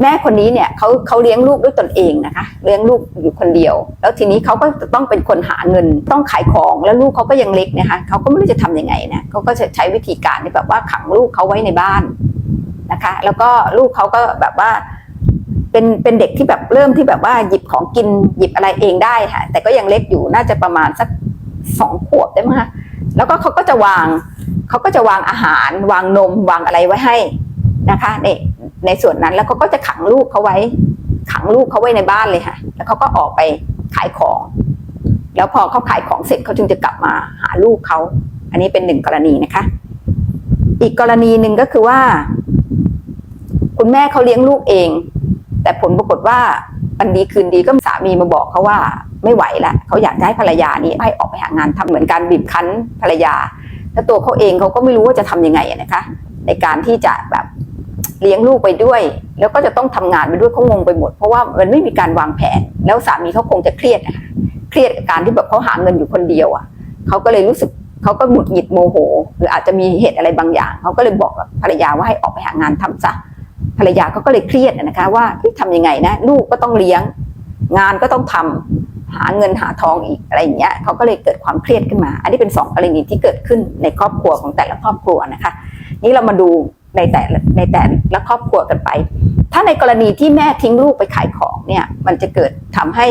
แม่คนนี้เนี่ยเขาเขาเลี้ยงลูกด้วยตนเองนะคะ เลี้ยงลูกอยู่คนเดียว แล้วทีนี้เขาก็ต้องเป็นคนหาเงินต้องขายของแล้วลูกเขาก็ยังเล็กนะคะเขาก็ไม่รู้จะทำยังไงนะเขาก็จะใช้วิธีการแบบว่าขังลูกเขาไว้ในบ้านนะคะ แล้วก็ลูกเขาก็แบบว่าเป็นเป็นเด็กที่แบบเริ่มที่แบบว่าหยิบของกินหยิบอะไรเองได้ค่ะแต่ก็ยังเล็กอยู่น่าจะประมาณสักสองขวบได้มั้งคะแล้วก็เขาก็จะวางเขาก็จะวางอาหาร วางนมวางอะไรไว้ให้นะคะใน ในส่วนนั้นแล้วเขาก็จะขังลูกเขาไว้ ขังลูกเขาไว้ในบ้านเลยค่ะ แล้วเขาก็ออกไปขายของ แล้วพอเขาขายของเสร็จเขาจึงจะกลับมาหาลูกเขา อันนี้เป็นหนึ่งกรณีนะคะ อีกกรณีหนึ่งก็คือว่า คุณแม่เขาเลี้ยงลูกเอง แต่ผลปรากฏว่าวันดีคืนดีก็สามีมาบอกเขาว่าไม่ไหวละเขาอยากให้ภรรยานี้ให้ออกไปหางานทำเหมือนการบีบคั้นภรรยา แล้วตัวเขาเองเขาก็ไม่รู้ว่าจะทำยังไงนะคะ ในการที่จะแบบ เลี้ยงลูกไปด้วย แล้วก็จะต้องทำงานไปด้วยเขางงไปหมด เพราะว่ามันไม่มีการวางแผน แล้วสามีเขาคงจะเครียดนะคะเครียดกับการที่แบบเขาหาเงินอยู่คนเดียวอะเขาก็เลยรู้สึกเขาก็หงุดหงิดโมโห หรืออาจจะมีเหตุอะไรบางอย่างเขาก็เลยบอกภรรยาว่าให้ออกไปหางานทำซะภรรยาเขาก็เลยเครียดนะคะว่าเฮ้ยทำยังไงนะ ลูกก็ต้องเลี้ยง งานก็ต้องทำหาเงินหาทองอีกอะไรอย่างเงี้ยเขาก็เลยเกิดความเครียดขึ้นมา อันนี้เป็นสองกรณีที่เกิดขึ้นในครอบครัวของแต่ละครอบครัวนะคะ นี่เรามาดู ในแต่ในแต่ละครอบครัวกันไป ถ้าในกรณีที่แม่ทิ้งลูกไปขายของเนี่ยมันจะเกิดทำให้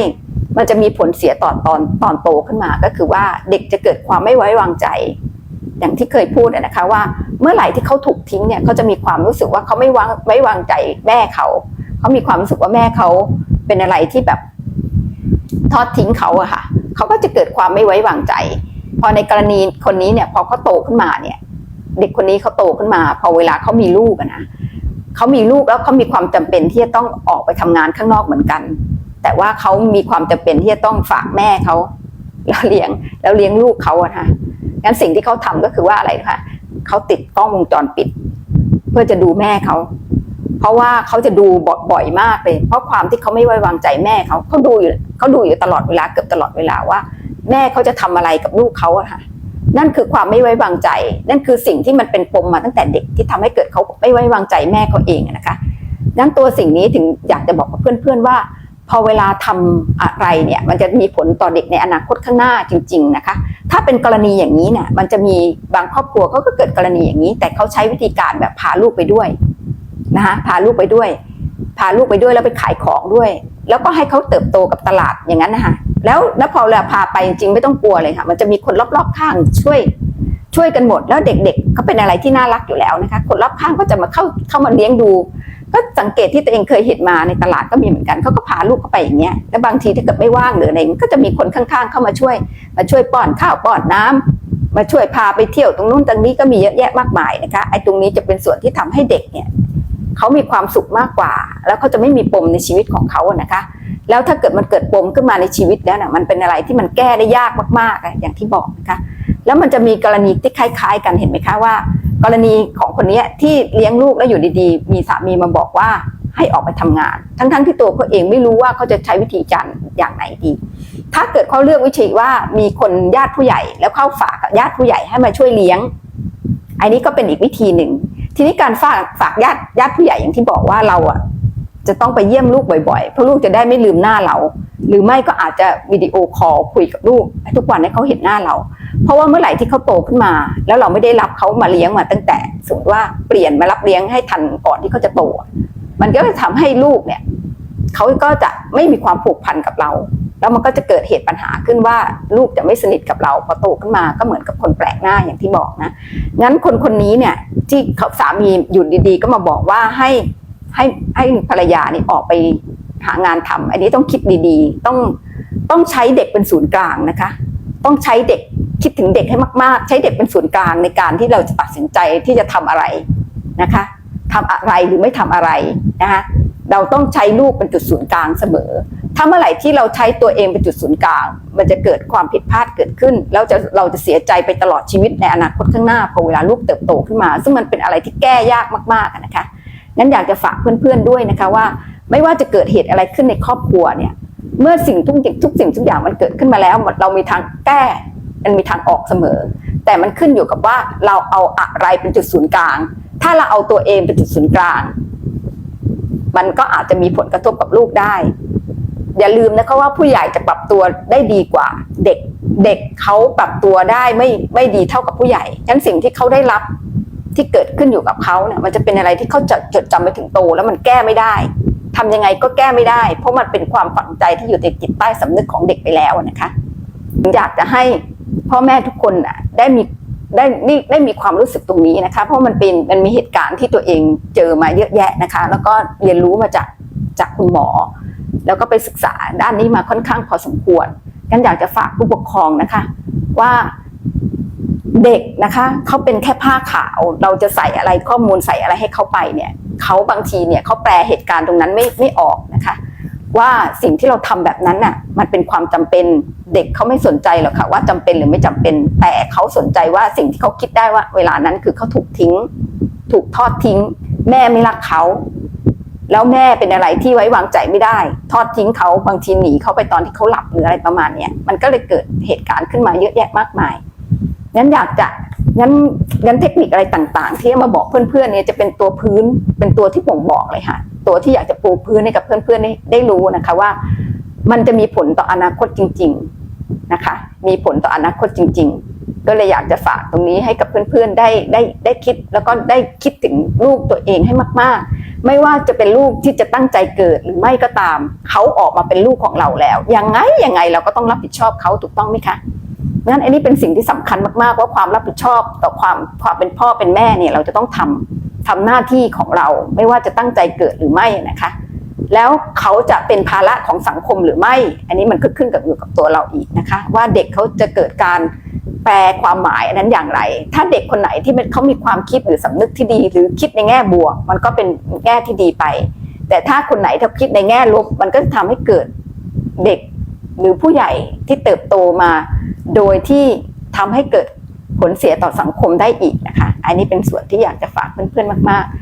มันจะมีผลเสียตอนตอนตอนโตขึ้นมา ก็คือว่าเด็กจะเกิดความไม่ไว้วางใจ อย่างที่เคยพูดนะคะว่าเมื่อไหร่ที่เขาถูกทิ้งเนี่ยเขาจะมีความรู้สึกว่าเขาไม่วางไว้วางใจแม่เขาเขามีความรู้สึกว่าแม่เขาเป็นอะไรที่แบบทอดทิ้งเขาอะค่ะเขาก็จะเกิดความไม่ไว้วางใจ พอในกรณีคนนี้เนี่ยพอเขาโตขึ้นมาเนี่ย เด็กคนนี้เขาโตขึ้นมา พอเวลาเขามีลูกนะเขามีลูกแล้วเขามีความจำเป็นที่จะต้องออกไปทำงานข้างนอกเหมือนกัน แต่ว่าเขามีความจำเป็นที่จะต้องฝากแม่เขาแล้วเลี้ยงแล้วเลี้ยงลูกเขาอะนะงั้นสิ่งที่เขาทำก็คือว่าอะไรคะเขาติดกล้องวงจรปิด เพื่อจะดูแม่เขาเพราะว่าเขาจะดูบ่อยมากเลย เพราะความที่เขาไม่ไว้วางใจแม่เขาเขาดูอยู่เขาดูอยู่ตลอดเวลาเกือบตลอดเวลาว่า แม่เขาจะทำอะไรกับลูกเขาอะค่ะ นั่นคือความไม่ไว้วางใจ นั่นคือสิ่งที่มันเป็นปมมาตั้งแต่เด็กที่ทำให้เกิดเขาไม่ไว้วางใจแม่เขาเองนะคะนั่นตัวสิ่งนี้ถึงอยากจะบอกกับเพื่อนๆว่า พอเวลาทำอะไรเนี่ยมันจะมีผลต่อเด็กในอนาคตข้างหน้าจริง ๆนะคะ ถ้าเป็นกรณีอย่างนี้เนี่ยมันจะมีบางครอบครัวเขาก็เกิดกรณีอย่างนี้ แต่เขาใช้วิธีการแบบพาลูกไปด้วยนะคะพาลูกไปด้วย พาลูกไปด้วยแล้วไปขายของด้วย แล้วก็ให้เขาเติบโตกับตลาดอย่างนั้นนะคะ แล้วแล้วพอเวลาพาไปจริงๆไม่ต้องกลัวเลยค่ะ มันจะมีคนรอบๆข้างช่วยช่วยกันหมด แล้วเด็กๆเขาเป็นอะไรที่น่ารักอยู่แล้วนะคะ คนรอบข้างก็จะมาเข้าเข้ามาเลี้ยงดู ก็สังเกตที่ตัวเองเคยเห็นมาในตลาดก็มีเหมือนกันเขาก็พาลูกเข้าไปอย่างเงี้ยแล้วบางทีถ้าเกิดไม่ว่างหรืออะไรก็จะมีคนข้างๆ เข้ามาช่วย มาช่วยป้อนข้าวป้อนน้ำมาช่วยพาไปเที่ยวตรงนู้นตรงนี้ก็มีเยอะแยะมากมายนะคะไอ้ตรงนี้จะเป็นส่วนที่ทำให้เด็กเนี่ยเขามีความสุขมากกว่า แล้วเขาจะไม่มีปมในชีวิตของเขาอะนะคะ แล้วถ้าเกิดมันเกิดปมขึ้นมาในชีวิตแล้วน่ะมันเป็นอะไรที่มันแก้ได้ยากมากๆอย่างที่บอกนะคะแล้วมันจะมีกรณีที่คล้ายๆ กันเห็นไหมคะว่า กรณีของคนนี้ที่เลี้ยงลูกแล้วอยู่ดีๆ มีสามีมาบอกว่าให้ออกไปทำงาน ทั้งๆที่ตัวเขาเองไม่รู้ว่าเขาจะใช้วิธีการอย่างไหนดี ถ้าเกิดเขาเลือกวิธีว่ามีคนญาติผู้ใหญ่ แล้วเข้าฝากญาติผู้ใหญ่ให้มาช่วยเลี้ยง อันนี้ก็เป็นอีกวิธีหนึ่ง ทีนี้การฝากฝากญาติญาติผู้ใหญ่อย่างที่บอกว่าเราอะ จะต้องไปเยี่ยมลูกบ่อยๆ เพราะลูกจะได้ไม่ลืมหน้าเรา หรือไม่ก็อาจจะวิดีโอคอลคุยกับลูกทุกวันให้เขาเห็นหน้าเรา เพราะว่าเมื่อไหร่ที่เขาโตขึ้นมา แล้วเราไม่ได้รับเขามาเลี้ยงมาตั้งแต่สมมติว่าเปลี่ยนมารับเลี้ยงให้ทันก่อนที่เขาจะโต มันก็จะทำให้ลูกเนี่ยเขาก็จะไม่มีความผูกพันกับเรา แล้วมันก็จะเกิดเหตุปัญหาขึ้นว่าลูกจะไม่สนิทกับเราพอโตขึ้นมาก็เหมือนกับคนแปลกหน้าอย่างที่บอกนะงั้นคนคนนี้เนี่ยที่สามีอยู่ดีๆ ก็มาบอกว่าให้ ให้ให้ภรรยานี่ออกไปหางานทำอันนี้ต้องคิดดีๆ ต้องต้องใช้เด็กเป็นศูนย์กลางนะคะ ต้องใช้เด็กคิดถึงเด็กให้มากๆ ใช้เด็กเป็นศูนย์กลางในการที่เราจะตัดสินใจที่จะทำอะไรนะคะทำอะไรหรือไม่ทำอะไรนะคะเราต้องใช้ลูกเป็นจุดศูนย์กลางเสมอ ถ้าเมื่อไหร่ที่เราใช้ตัวเองเป็นจุดศูนย์กลาง มันจะเกิดความผิดพลาดเกิดขึ้น แล้วจะเราจะเสียใจไปตลอดชีวิตในอนาคตข้างหน้าพอเวลาลูกเติบโตขึ้นมา ซึ่งมันเป็นอะไรที่แก้ยากมากๆนะคะ นั้นอยากจะฝากเพื่อนๆด้วยนะคะว่า ไม่ว่าจะเกิดเหตุอะไรขึ้นในครอบครัวเนี่ย เมื่อสิ่งทุกอย่งทุกสิ่งทุกอย่างมันเกิดขึ้นมาแล้วเรามีทางแก้มันมีทางออกเสมอ แต่มันขึ้นอยู่กับว่าเราเอาอะไรเป็นจุดศูนย์กลาง ถ้าเราเอาตัวเองเป็นจุดศูนย์กลาง มันก็อาจจะมีผลกระทบกับลูกได้ อย่าลืมนะคะว่าผู้ใหญ่จะปรับตัวได้ดีกว่า เด็กเด็กเขาปรับตัวได้ไม่ไม่ดีเท่ากับผู้ใหญ่ฉะนั้นสิ่งที่เขาได้รับ ที่เกิดขึ้นอยู่กับเขาเนี่ยมันจะเป็นอะไรที่เขาจดจดจำไปถึงโต แล้วมันแก้ไม่ได้ทำยังไงก็แก้ไม่ได้ เพราะมันเป็นความฝังใจที่อยู่ในจิตใต้สำนึกของเด็กไปแล้วนะคะอยากจะให้พ่อแม่ทุกคนน่ะได้มีได้นี่ได้มีความรู้สึกตรงนี้นะคะ เพราะมันเป็นมันมีเหตุการณ์ที่ตัวเองเจอมาเยอะแยะนะคะ แล้วก็เรียนรู้มาจากจากคุณหมอ แล้วก็ไปศึกษาด้านนี้มาค่อนข้างพอสมควรกันอยากจะฝากผู้ปกครองนะคะ ว่า เด็กนะคะเขาเป็นแค่ผ้าขาว เราจะใส่อะไรข้อมูลใส่อะไรให้เขาไปเนี่ยเขาบางทีเนี่ยเขาแปลเหตุการณ์ตรงนั้นไม่ไม่ออกนะคะ ว่าสิ่งที่เราทำแบบนั้นน่ะมันเป็นความจำเป็นเด็กเขาไม่สนใจหรอกค่ะว่าจำเป็นหรือไม่จำเป็น แต่เขาสนใจว่าสิ่งที่เขาคิดได้ว่า เวลานั้นคือเขาถูกทิ้ง ถูกทอดทิ้ง แม่ไม่รักเขาแล้วแม่เป็นอะไรที่ไว้วางใจไม่ได้ ทอดทิ้งเขาบางทีหนีเขาไปตอนที่เขาหลับหรืออะไรประมาณเนี้ยมันก็เลยเกิดเหตุการณ์ขึ้นมาเยอะแยะมากมาย งั้นอยากจะงั้นงั้นเทคนิคอะไรต่าง ๆ ที่เอามาบอกเพื่อนๆเนี่ยจะเป็นตัวพื้นเป็นตัวที่บ่งบอกเลยค่ะ ตัวที่อยากจะปูพื้นให้กับเพื่อนๆได้ได้รู้นะคะว่า มันจะมีผลต่ออนาคตจริง ๆนะคะ มีผลต่ออนาคตจริง ๆ ก็เลยอยากจะฝากตรงนี้ให้กับเพื่อนๆได้ได้ได้คิด แล้วก็ได้คิดถึงลูกตัวเองให้มาก ๆ ไม่ว่าจะเป็นลูกที่จะตั้งใจเกิดหรือไม่ก็ตามเขาออกมาเป็นลูกของเราแล้วยังไงยังไงเราก็ต้องรับผิดชอบเขาถูกต้องไหมคะ งั้นอันนี้เป็นสิ่งที่สำคัญมากๆว่าความรับผิดชอบต่อความความเป็นพ่อเป็นแม่เนี่ยเราจะต้องทำทำหน้าที่ของเราไม่ว่าจะตั้งใจเกิดหรือไม่นะคะ แล้วเขาจะเป็นภาระของสังคมหรือไม่ อันนี้มันก็ขึ้นกับอยู่กับตัวเราอีกนะคะ ว่าเด็กเขาจะเกิดการแปลความหมายอันนั้นอย่างไร ถ้าเด็กคนไหนที่มันเขามีความคิดหรือสำนึกที่ดี หรือคิดในแง่บวก มันก็เป็นแง่ที่ดีไป แต่ถ้าคนไหนถ้าคิดในแง่ลบ มันก็จะทำให้เกิดเด็กหรือผู้ใหญ่ที่เติบโตมา โดยที่ทำให้เกิดผลเสียต่อสังคมได้อีกนะคะ อันนี้เป็นส่วนที่อยากจะฝากเพื่อนๆมาก ๆ